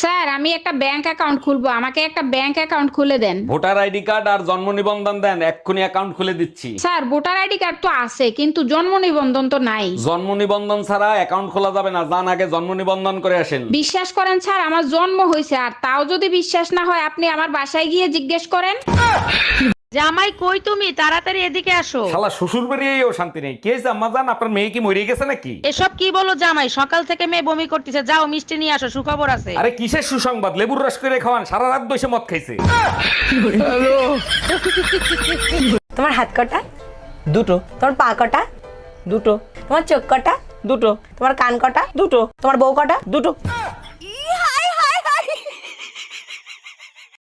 Sir আমি একটা bank account খুলবো। আমাকে একটা ব্যাংক অ্যাকাউন্ট খুলে দেন। ভোটার আইডি কার্ড আর জন্ম নিবন্ধন দেন। এক্ষুনি অ্যাকাউন্ট খুলে দিচ্ছি। স্যার ভোটার আইডি কার্ড তো আছে কিন্তু জন্ম নিবন্ধন তো নাই। জন্ম নিবন্ধন ছাড়া অ্যাকাউন্ট খোলা যাবে না। জান আগে জন্ম নিবন্ধন করে আসেন। বিশ্বাস করেন স্যার আমার জন্ম হয়েছে আর তাও যদি বিশ্বাস না হয় আপনি আমার বাসায় গিয়ে জিজ্ঞেস করেন। জামাই কই তুমি? তাড়াতাড়ি এদিকে আসো। শালা শ্বশুর বাড়িয়েও শান্তি নেই। কে জাম্মা জান আপনার মেয়ে কি মরে গেছে নাকি? এসব কি বলো জামাই? সকাল থেকে মেয়ে বমি করতেছে। যাও মিষ্টি নিয়ে আসো সুখবর আছে। আরে কিসের সুসংবাদ? লেবুর রস করে খাওয়ান সারা রাত বসে মদ খাইছে। তোমার হাত কটা? দুটো। তোমার পা কটা? দুটো। তোমার চোখ কটা? দুটো। তোমার কান কটা? দুটো। তোমার বউ কটা? দুটো।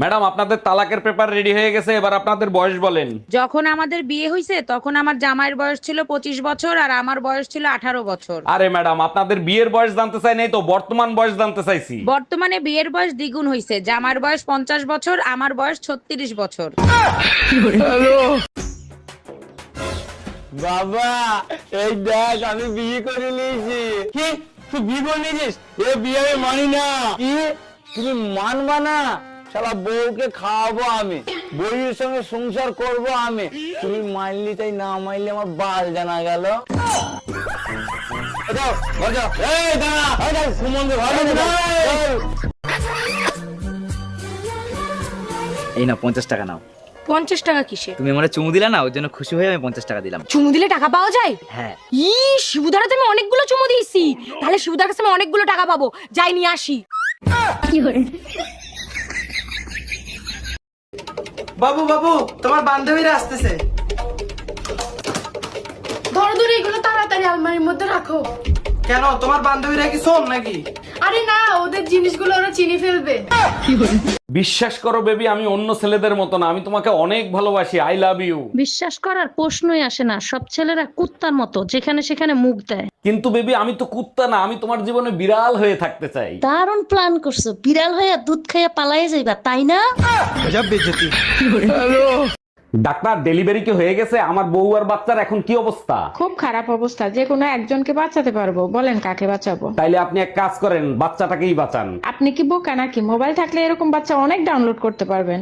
ম্যাডাম আপনাদের তালাকের পেপার রেডি হয়ে গেছে এবার আপনাদের বয়স বলেন। যখন আমাদের বিয়ে হয়েছে তখন আমার জামাইয়ের বয়স ছিল পঁচিশ বছর আর আমার বয়স ছিল আঠারো বছর। আরে ম্যাডাম আপনাদের বিয়ের বয়স জানতে চাই নাই তো বর্তমান বয়স জানতে চাইছি। বর্তমানে বিয়ের বয়স দ্বিগুণ হয়েছে জামার বয়স পঞ্চাশ বছর আমার বয়স ছত্রিশ বছর। বাবা এই দেখ আমি বিয়ে করে নিয়েছি। কি? তুই বিয়ে করে নিয়েছিস? এ বিয়ে আমি মানি না। কি? তুমি মানবা না? শালা বউকে খাওয়াবো আমি। বউয়ের সঙ্গে সংসার করব আমি। তুমি মানলি তাই না মানলে আমার বাল জানা গেল। এই না পঞ্চাশ টাকা নাও। পঞ্চাশ টাকা কিসে তুমি আমার চুমু দিলা না ওই জন্য খুশি হয়ে আমি পঞ্চাশ টাকা দিলাম। চুমু দিলে টাকা পাওয়া যায়? হ্যাঁ। ই শিবুদারা তো আমি অনেকগুলো চুমু দিয়েছি। তাহলে শিবুদার কাছে আমি অনেকগুলো টাকা পাবো। যাই নিয়ে আসি। বাবু বাবু তোমার বান্ধবীরা আসতেছে। ধরো ধরে এগুলো তাড়াতাড়ি আলমারির মধ্যে রাখো। কেন? তোমার বান্ধবীরা কি শোন নাকি? আরে না ওদের ওরা চিনি ফেলবে। বিশ্বাস করো বেবি আমি অন্য ছেলেদের মতো না আমি তোমাকে অনেক ভালোবাসি আই লাভ ইউ বিশ্বাস করার প্রশ্নই আসে না সব ছেলেরা কুত্তার মতো যেখানে সেখানে মুখ দেয়। কিন্তু বেবি আমি তো কুত্তা না আমি তোমার জীবনে বিড়াল হয়ে থাকতে চাই। দারুণ প্ল্যান করছ বিড়াল হয়ে দুধ খাইয়া পালাই যাইবা তাই না? ডাক্তার ডেলিভারি কি হয়ে গেছে? আমার বউ আর বাচ্চার এখন কি অবস্থা? খুব খারাপ অবস্থা যে কোনো একজনকে বাঁচাতে পারব। বলেন কাকে বাঁচাবো? তাইলে আপনি এক কাজ করেন বাচ্চাটাকেই বাঁচান। আপনি কি বোকা নাকি? মোবাইল থাকলে এরকম বাচ্চা অনেক ডাউনলোড করতে পারবেন।